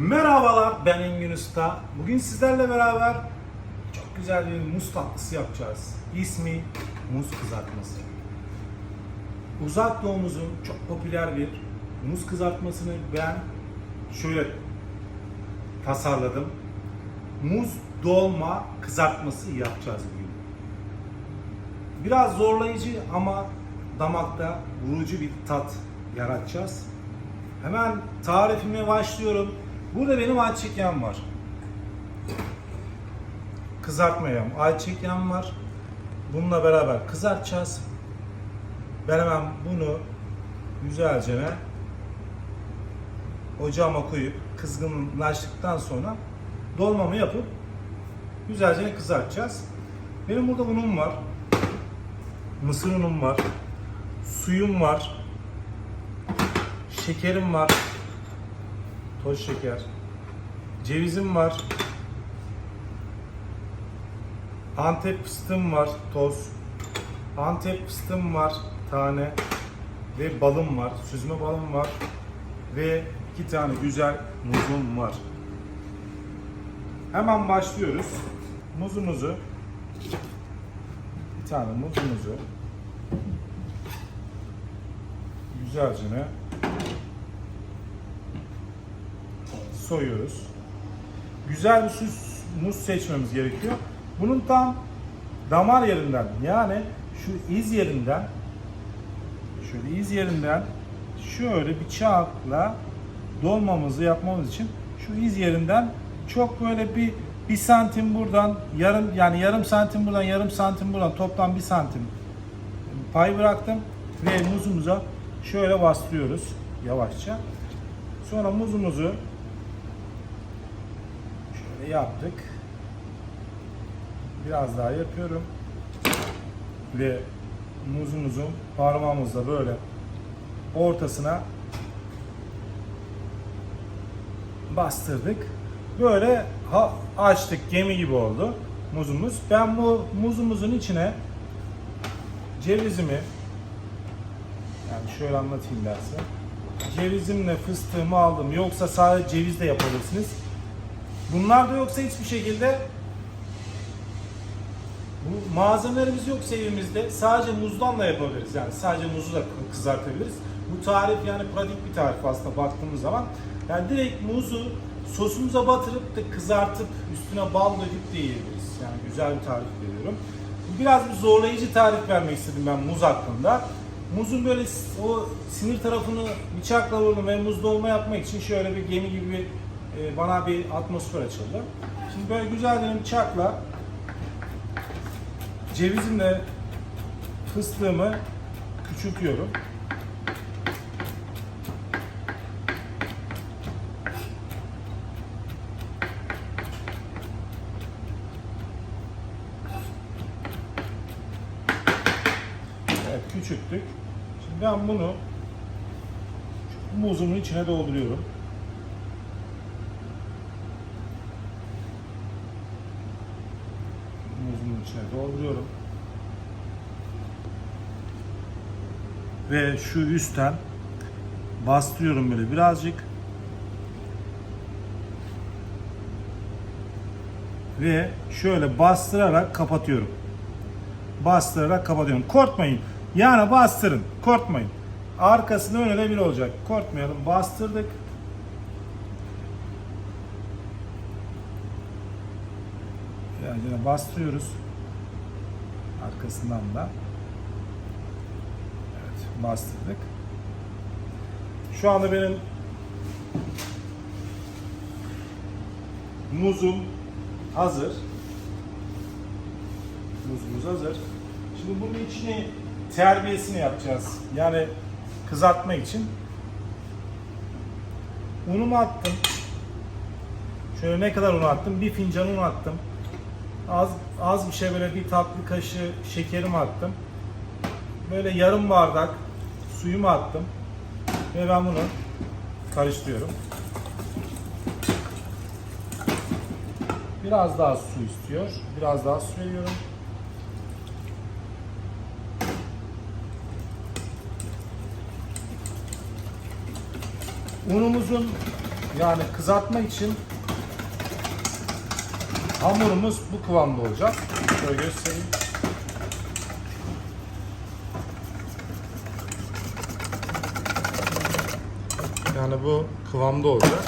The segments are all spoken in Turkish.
Merhabalar ben Engin Usta. Bugün sizlerle beraber çok güzel bir muz tatlısı yapacağız. İsmi muz kızartması. Uzak doğumuzun çok popüler bir muz kızartmasını ben şöyle tasarladım. Muz dolma kızartması yapacağız bugün. Biraz zorlayıcı ama damakta vurucu bir tat yaratacağız. Hemen tarifime başlıyorum. Burada benim ayçiçek yağım var. Kızartma yağım, ayçiçek yağım var. Bununla beraber kızartacağız. Ben hemen bunu güzelce ocağıma koyup kızgınlaştıktan sonra dolmamı yapıp güzelce kızartacağız. Benim burada unum var. Mısır unum var. Suyum var. Şekerim var. Toz şeker. Cevizim var. Antep fıstığım var. Toz. Antep fıstığım var. Tane. Ve balım var. Süzme balım var. Ve iki tane güzel muzum var. Hemen başlıyoruz. Muzumuzu bir tane muzumuzu güzelce soyuyoruz. Güzel bir süs muz seçmemiz gerekiyor. Bunun tam damar yerinden yani şu iz yerinden şöyle iz yerinden şöyle bıçakla dolmamızı yapmamız için şu iz yerinden çok böyle bir bir santim buradan yarım yani yarım santim buradan yarım santim buradan toplam bir santim pay bıraktım ve muzumuza şöyle bastırıyoruz yavaşça. Sonra muzumuzu yaptık. Biraz daha yapıyorum. Ve muzumuzun parmağımızla böyle ortasına bastırdık. Böyle açtık gemi gibi oldu muzumuz. Ben bu muzumuzun içine cevizimi yani şöyle anlatayım ben size. Cevizimle fıstığımı aldım. Yoksa sadece ceviz de yapabilirsiniz. Bunlar da yoksa hiçbir şekilde bu malzemelerimiz yoksa evimizde sadece muzdan da yapabiliriz. Yani sadece muzu da kızartabiliriz. Bu tarif yani pratik bir tarif aslında baktığımız zaman. Yani direkt muzu sosumuza batırıp da kızartıp üstüne bal döküp de yiyebiliriz. Yani güzel bir tarif veriyorum. Biraz bir zorlayıcı tarif vermek istedim ben muz hakkında. Muzun böyle o sinir tarafını bıçakla vurdum ve muz dolma yapmak için şöyle bir gemi gibi bir, e, bana bir atmosfer açıldı. Şimdi böyle güzel bir bıçakla cevizimle fıstığımı küçültüyorum. Evet, küçülttük. Şimdi ben bunu muzumun içine dolduruyorum. Muzumun içine dolduruyorum. Ve şu üstten bastırıyorum böyle birazcık. Ve şöyle bastırarak kapatıyorum bastırarak kapatıyorum. Korkmayın. Yani bastırın. Korkmayın. Arkasında öne de bir olacak. Korkmayalım. Bastırdık. Yani bastırıyoruz. Arkasından da. Evet, bastırdık. Şu anda benim muzum hazır. Muzumuz hazır. Şimdi bunun içine terbiyesini yapacağız. Yani kızartma için. Unumu attım. Şöyle ne kadar un attım? Bir fincan un attım. Az az bir şey böyle bir tatlı kaşığı şekerim attım. Böyle yarım bardak suyumu attım. Ve ben bunu karıştırıyorum. Biraz daha su istiyor. Biraz daha su veriyorum. Unumuzun Yani kızartma için hamurumuz bu kıvamda olacak. Şöyle göstereyim. Yani bu kıvamda olacak.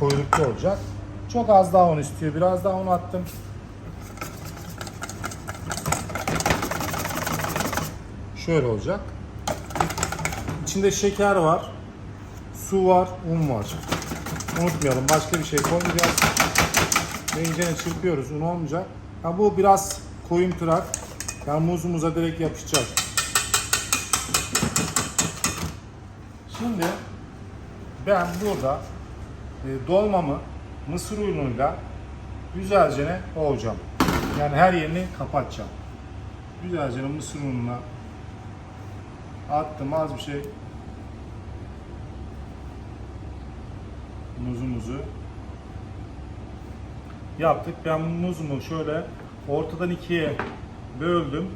Koyulukta olacak. Çok az daha un istiyor. Biraz daha un attım. Şöyle olacak. İçinde şeker var, su var, un var. Unutmayalım başka bir şey koymayacağız. Ve çırpıyoruz, un olmayacak. Ha, bu biraz koyumturak. Yani muzumuza direkt yapışacak. Şimdi ben burada e, dolmamı mısır unuyla güzelce ovacağım. Yani her yerini kapatacağım. Güzelce mısır ununa attım az bir şey muzumuzu yaptık. Ben muzumu şöyle ortadan ikiye böldüm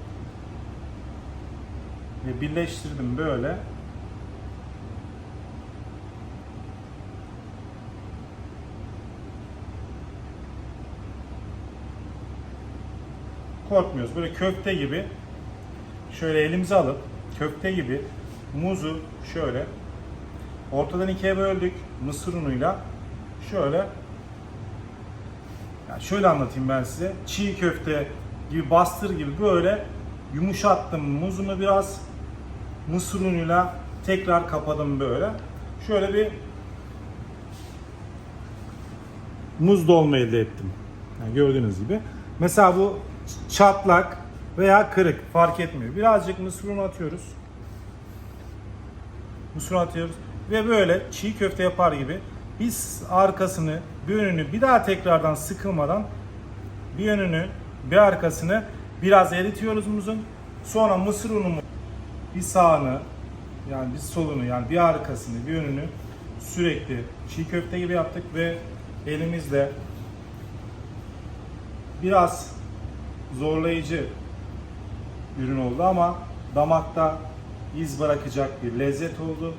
ve birleştirdim böyle. Korkmuyoruz. Böyle köfte gibi şöyle elimize alıp köfte gibi muzu şöyle ortadan ikiye böldük mısır unuyla şöyle yani şöyle anlatayım ben size. Çiğ köfte gibi bastır gibi böyle yumuşattım muzumu biraz. Mısır unuyla tekrar kapadım böyle. Şöyle bir muz dolma elde ettim. Yani gördüğünüz gibi. Mesela bu çatlak veya kırık fark etmiyor. Birazcık mısır unu atıyoruz. Mısır atıyoruz ve böyle çiğ köfte yapar gibi biz arkasını bir önünü bir daha tekrardan sıkılmadan bir yönünü bir arkasını biraz eritiyoruz muzun. Sonra mısır unumu bir sağını yani bir solunu yani bir arkasını bir yönünü sürekli çiğ köfte gibi yaptık ve elimizle biraz zorlayıcı ürün oldu ama damakta iz bırakacak bir lezzet oldu.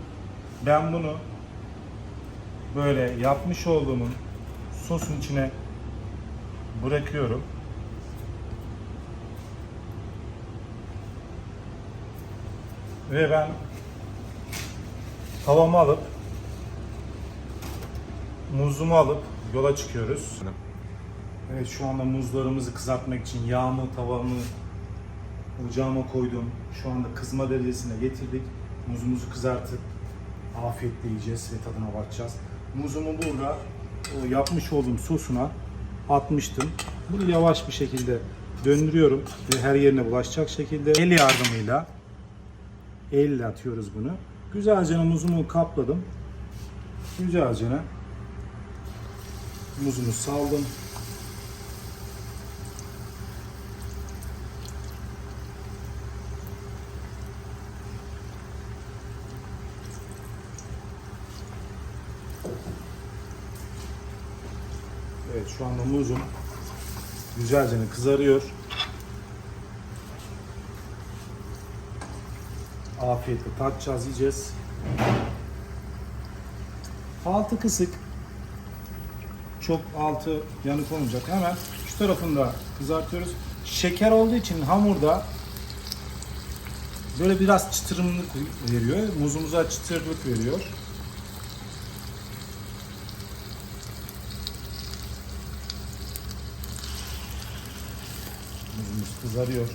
Ben bunu böyle yapmış olduğumun sosun içine bırakıyorum. Ve ben tavamı alıp muzumu alıp yola çıkıyoruz. Evet şu anda muzlarımızı kızartmak için yağımı, tavamı ocağıma koydum. Şu anda kızma derecesine getirdik. Muzumuzu kızartıp afiyetle yiyeceğiz ve tadına bakacağız. Muzumu burada o yapmış olduğum sosuna atmıştım. Bunu yavaş bir şekilde döndürüyorum ve her yerine bulaşacak şekilde el yardımıyla elle atıyoruz bunu. Güzelce muzumu kapladım. Güzelce muzumu saldım. Evet şu anda muzum güzelce kızarıyor. Afiyetle tatacağız, yiyeceğiz. Altı kısık. Çok altı yanık olmayacak. Hemen şu tarafını da kızartıyoruz. Şeker olduğu için hamurda böyle biraz çıtırımlık veriyor. Muzumuza çıtırlık veriyor. Muzumuz kızarıyor.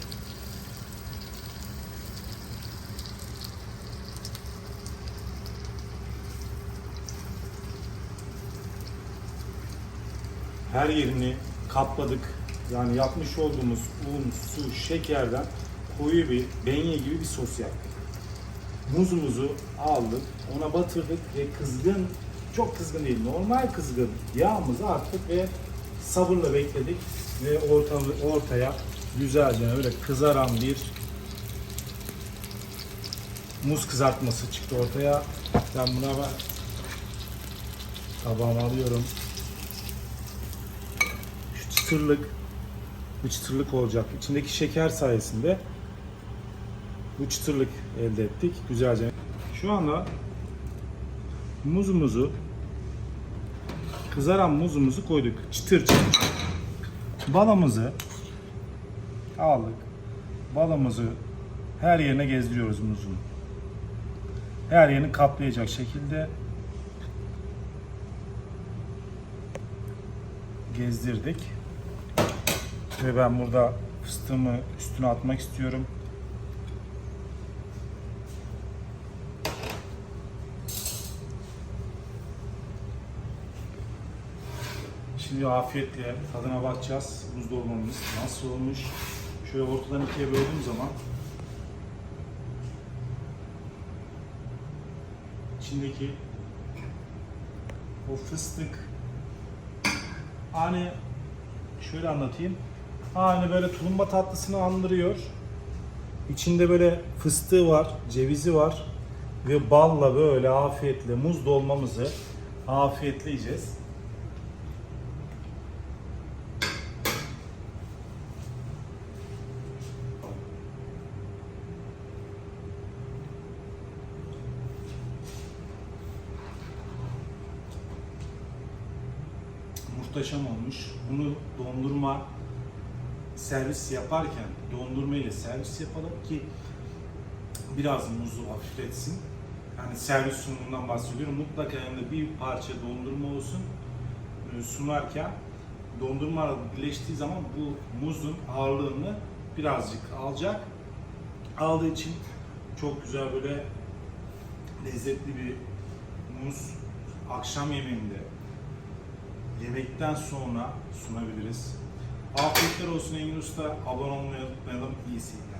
Her yerini kapladık. Yani yapmış olduğumuz un, su, şekerden koyu bir benye gibi bir sos yaptık. Muzumuzu aldık, ona batırdık ve kızgın, çok kızgın değil, normal kızgın yağımızı attık ve sabırla bekledik ve ortalı, ortaya güzelce öyle kızaran bir muz kızartması çıktı ortaya. Ben buna ben tabağıma alıyorum. Şu çıtırlık, bu çıtırlık olacak. İçindeki şeker sayesinde bu çıtırlık elde ettik. Güzelce. Şu anda muzumuzu kızaran muzumuzu koyduk. Çıtır çıtır. Balımızı aldık. Balımızı her yerine gezdiriyoruz muzun. Her yerini kaplayacak şekilde gezdirdik. Ve ben burada fıstığımı üstüne atmak istiyorum. Şimdi afiyetle tadına bakacağız. Buz dolmamız nasıl olmuş. Şöyle ortadan ikiye böldüğüm zaman içindeki o fıstık hani şöyle anlatayım. Aynı böyle tulumba tatlısını andırıyor. İçinde böyle fıstığı var, cevizi var ve balla böyle afiyetle muz dolmamızı afiyetle yiyeceğiz. Muhteşem olmuş. Bunu dondurma servis yaparken dondurma ile servis yapalım ki biraz muzu hafifletsin. Yani servis sunumundan bahsediyorum. Mutlaka yanında bir parça dondurma olsun. Ee, Sunarken dondurma birleştiği zaman bu muzun ağırlığını birazcık alacak. Aldığı için çok güzel böyle lezzetli bir muz akşam yemeğinde yemekten sonra sunabiliriz. Afiyetler olsun Engin Usta. Abone olmayı unutmayalım. İyi seyirler.